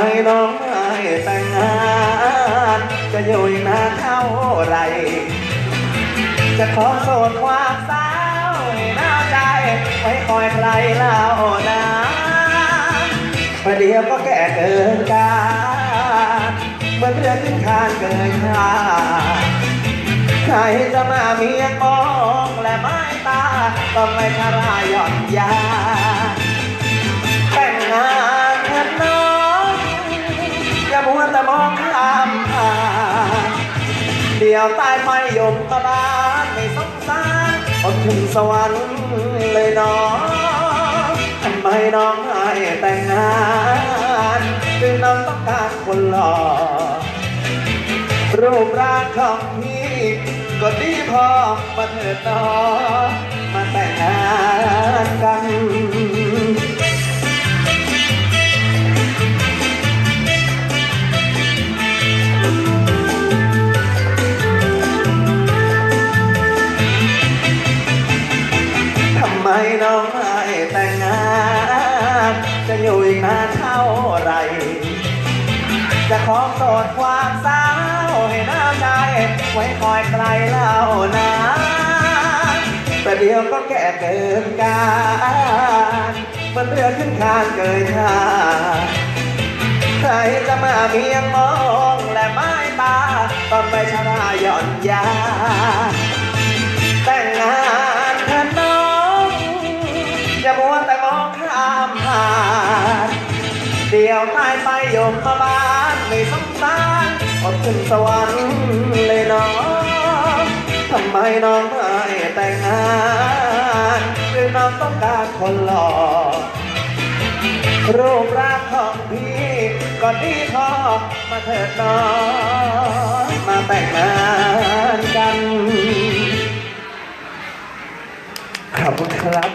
ให้น้องให้แต่งงาน จะอยู่อีนานเท่าไร จะขอโสดความสาวให้หน้าใจ ไว้คอยใครเล่านะประเดี๋ยวก็แก่เกินกาเมื่อเรื่อขึ้นคานเกินคาใครจะมาเมียมองและไม้ตา ต้องไม่ทาราย่อนยา เดียวตายไปยมมาบานไม่สงสารอดถึงสวรรค์เลยน้องทำไมน้องให้แต่งงานหรือน้องต้องการคนหล่อรูปร่างของพี่ก็ดีพอมาเถิดน้องมาแต่งงานกัน ไมน้องไม่แต่งงานจะอยู่อีกนานเท่าไร จะขอโสดความสาวให้น้ำใจ ไว้คอยใครเล่านะแต่เดียวก็แก่เกินการมันเรือขึ้นคานเกินคาใครจะมาเมียงมองและไม้ตาตอนไปชราหย่อนยาแต่งงาน เดี๋ยวตายไปโยมมาบ้านไม่สงสารอดถึงสวรรค์เลยน้องทำไมน้องไม่แต่งงานหรือน้องต้องการคนหล่อรูปร่างของพี่ก็ดีพอมาเถิดน้องมาแต่งงานกันขอบคุณครับ